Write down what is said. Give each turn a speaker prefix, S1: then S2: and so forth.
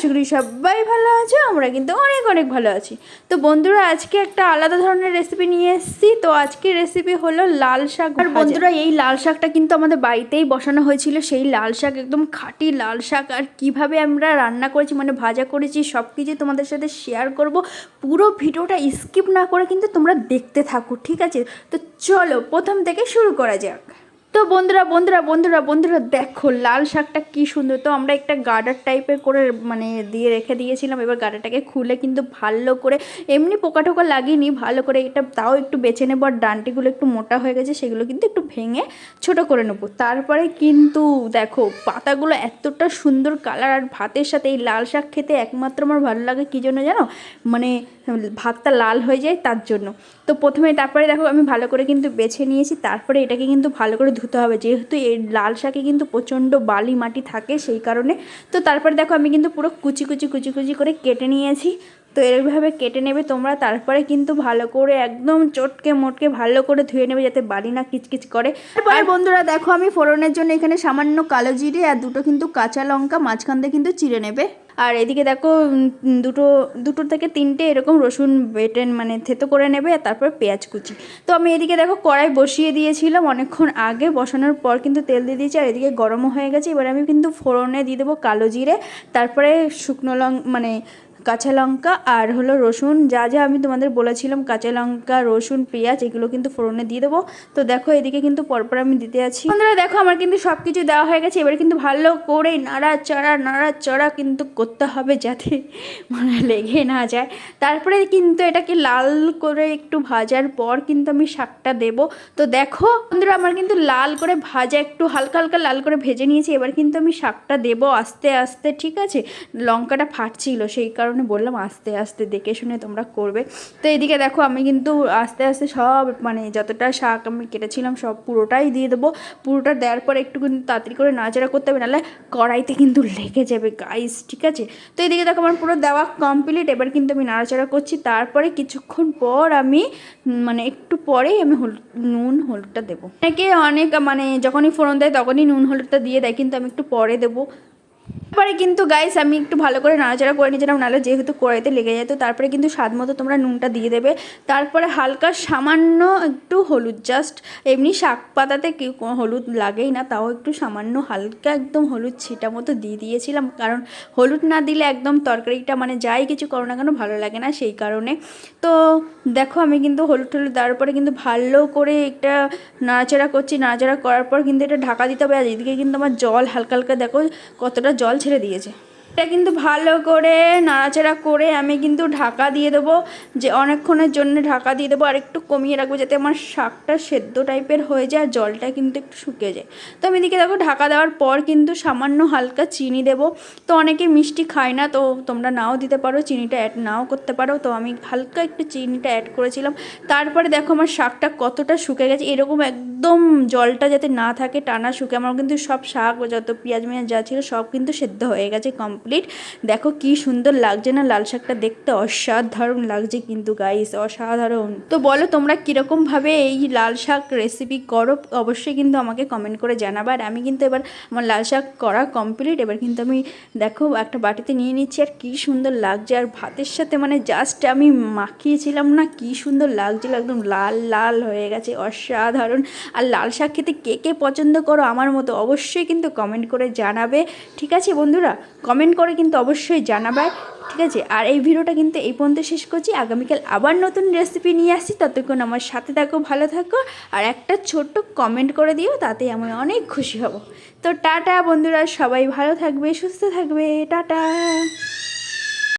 S1: আশা করি সবাই ভালো আছে আমরা কিন্তু অনেক অনেক ভালো আছি। তো বন্ধুরা আজকে একটা আলাদা ধরনের রেসিপি নিয়ে এসেছি। তো আজকে রেসিপি হলো লাল শাক আর বন্ধুরা এই লাল শাকটা কিন্তু আমাদের বাড়িতেই বসানো হয়েছিল। সেই লাল শাক একদম খাঁটি লাল শাক। আর কীভাবে আমরা রান্না করেছি মানে ভাজা করেছি সব কিছু তোমাদের সাথে শেয়ার করব। পুরো ভিডিওটা স্কিপ না করে কিন্তু তোমরা দেখতে থাকো ঠিক আছে? তো চলো প্রথম থেকে শুরু করা যাক। তো বন্ধুরা বন্ধুরা বন্ধুরা বন্ধুরা, দেখো লাল শাকটা কি সুন্দর। তো আমরা একটা গার্ডার টাইপের করে মানে দিয়ে রেখে দিয়েছিলাম। এবার গার্ডারটাকে খুলে কিন্তু ভালো করে, এমনি পোকা টোকা লাগিয়ে ভালো করে এটা তাও একটু বেছে নেব। আর ডান্টিগুলো একটু মোটা হয়ে গেছে, সেগুলো কিন্তু একটু ভেঙে ছোট করে নেব। তারপরে কিন্তু দেখো, পাতাগুলো এতটা সুন্দর কালার, আর ভাতের সাথে এই লাল শাক খেতে একমাত্র আমার ভালো লাগে, কী জন্য জানো? মানে ভাতটা লাল হয়ে যায় তার জন্য। তো প্রথমে তারপরে দেখো, আমি ভালো করে কিন্তু বেছে নিয়েছি। তারপরে এটাকে কিন্তু ভালো করে ধুতে হবে। যেহেতু এই লাল শাকে কিন্তু প্রচণ্ড বালি মাটি থাকে, সেই কারণে। তো তারপরে দেখো আমি কিন্তু পুরো কুচি কুচি কুচি কুচি করে কেটে নিয়েছি। তো এরভাবে কেটে নেবে তোমরা তারপরে কিন্তু ভালো করে একদম চটকে মোটকে ভালো করে ধুয়ে নেবে যাতে বাড়ি না কিচকিচ করে। আর বন্ধুরা দেখো আমি ফোড়নের জন্য এখানে সামান্য কালো জিরে আর দুটো কিন্তু কাঁচা লঙ্কা মাঝখান দিয়ে কিন্তু চিড়ে নেবে। আর এদিকে দেখো দুটো দুটো থেকে তিনটে এরকম রসুন বেটে মানে থেতো করে নেবে আর তারপর পেঁয়াজ কুচি। তো আমি এদিকে দেখো কড়াই বসিয়ে দিয়েছিলাম অনেকক্ষণ আগে বসানোর পর কিন্তু তেল দিয়ে দিয়েছি আর এদিকে গরমও হয়ে গেছে। এবার আমি কিন্তু ফোড়নে দিয়ে দেবো কালো জিরে তারপরে শুকনো লং মানে কাঁচা লঙ্কা আর হলো রসুন। যা যা আমি তোমাদের বলেছিলাম, কাঁচা লঙ্কা, রসুন, পেঁয়াজ, এগুলো কিন্তু ফোড়নে দিয়ে দেবো। তো দেখো, এদিকে কিন্তু পরপর আমি দিতে আছি। বন্ধুরা, দেখো, আমার কিন্তু সব কিছু দেওয়া হয়ে গেছে। এবার কিন্তু ভালো করে নাড়াচাড়া নাড়াচাড়া কিন্তু করতে হবে যাতে মানে লেগে না যায়। তারপরে কিন্তু এটাকে লাল করে একটু ভাজার পর কিন্তু আমি শাকটা দেব। তো দেখো, বন্ধুরা, আমার কিন্তু লাল করে ভাজা একটু হালকা হালকা লাল করে ভেজে নিয়েছি। এবার কিন্তু আমি শাকটা দেবো আস্তে আস্তে, ঠিক আছে? লঙ্কাটা ফাটছিল, সেই কারণে বললাম, আস্তে আস্তে দেখে শুনে তোমরা করবে। তো এদিকে দেখো, আমি কিন্তু আস্তে আস্তে সব মানে যতটা শাক আমি কেটেছিলাম, সব পুরোটাই দিয়ে দেবো। পুরোটা দেওয়ার পর একটু কিন্তু তাড়াতাড়ি করে নাড়াচাড়া করতে হবে, নাহলে কড়াইতে কিন্তু লেগে যাবে গাইস ঠিক আছে? তো এদিকে দেখো, আমার পুরো দেওয়া কমপ্লিট এবার কিন্তু আমি নাড়াচাড়া করছি। তারপরে কিছুক্ষণ পর আমি মানে একটু পরেই আমি নুন, হলুদটা দেবো। অনেকে অনেক মানে যখনই ফোড়ন দেয়, তখনই নুন, হলুদটা দিয়ে দেয়, কিন্তু আমি একটু পরে দেবো। তারপরে কিন্তু গাইস আমি একটু ভালো করে নাড়াচাড়া করে নিয়েছিলাম, নাহলে যেহেতু কড়াইতে লেগে যেত তারপরে কিন্তু স্বাদ মতো তোমরা নুনটা দিয়ে দেবে। তারপরে হালকা সামান্য একটু হলুদ জাস্ট এমনি শাক পাতাতে হলুদ লাগেই না, তাও একটু সামান্য হালকা একদম হলুদ ছিটা মতো দিয়ে দিয়েছিলাম। কারণ হলুদ না দিলে একদম তরকারিটা মানে যাই কিছু করো না কেন, ভালো লাগে না সেই কারণে। তো দেখো, আমি কিন্তু হলুদ টলুদ দেওয়ার পরে কিন্তু ভালো করে একটা নাড়াচাড়া করছি। নাড়াচাড়া করার পর কিন্তু এটা ঢাকা দিতে হবে। আর এদিকে কিন্তু আমার জল হালকা হালকা দেখো, কতটা জল ছেড়ে দিয়েছে। এটা কিন্তু ভালো করে নাড়াচাড়া করে আমি কিন্তু ঢাকা দিয়ে দেবো, যে অনেকক্ষণের জন্য ঢাকা দিয়ে দেবো, আর একটু কমিয়ে রাখব যাতে আমার শাকটা সেদ্ধ টাইপের হয়ে যায়, আর জলটা কিন্তু একটু শুকিয়ে যায়। তো আমি এদিকে দেখো, ঢাকা দেওয়ার পর কিন্তু সামান্য হালকা চিনি দেবো। তো অনেকে মিষ্টি খায় না, তো তোমরা নাও দিতে পারো, চিনিটা অ্যাড নাও করতে পারো। তো আমি হালকা একটু চিনিটা অ্যাড করেছিলাম। তারপরে দেখো আমার শাকটা কতটা শুকে গেছে, এরকম একদম জলটা যাতে না থাকে, টানা শুকে, আমার কিন্তু সব শাক, যত পেঁয়াজ মেয়াজ যা ছিল সব কিন্তু সেদ্ধ হয়ে গেছে কমপ্লিট দেখো কি সুন্দর লাগছে না, লাল শাকটা দেখতে অসাধারণ লাগছে কিন্তু গাইস অসাধারণ। তো বলো তোমরা কীরকমভাবে এই লাল শাক রেসিপি করো, অবশ্যই কিন্তু আমাকে কমেন্ট করে জানাবে। আর আমি কিন্তু এবার আমার লাল শাক করা কমপ্লিট এবার কিন্তু আমি দেখো একটা বাটিতে নিয়ে নিচ্ছি, আর কী সুন্দর লাগছে। আর ভাতের সাথে মানে জাস্ট আমি মাখিয়েছিলাম না, কি সুন্দর লাগছিল, একদম লাল লাল হয়ে গেছে, অসাধারণ। আর লাল শাক খেতে কে কে পছন্দ করো আমার মতো অবশ্যই কিন্তু কমেন্ট করে জানাবে। ঠিক আছে বন্ধুরা কমেন্ট করে কিন্তু অবশ্যই জানাবার ঠিক আছে? আর এই ভিডিওটা কিন্তু এই পর্যন্ত শেষ করছি। আগামীকাল আবার নতুন রেসিপি নিয়ে আসি ততক্ষণ আমার সাথে থাকো, ভালো থাকো। আর একটা ছোট্ট কমেন্ট করে দিও, তাতে আমি অনেক খুশি হব। তো টাটা বন্ধুরা, সবাই ভালো থাকবে, সুস্থ থাকবে। টাটা!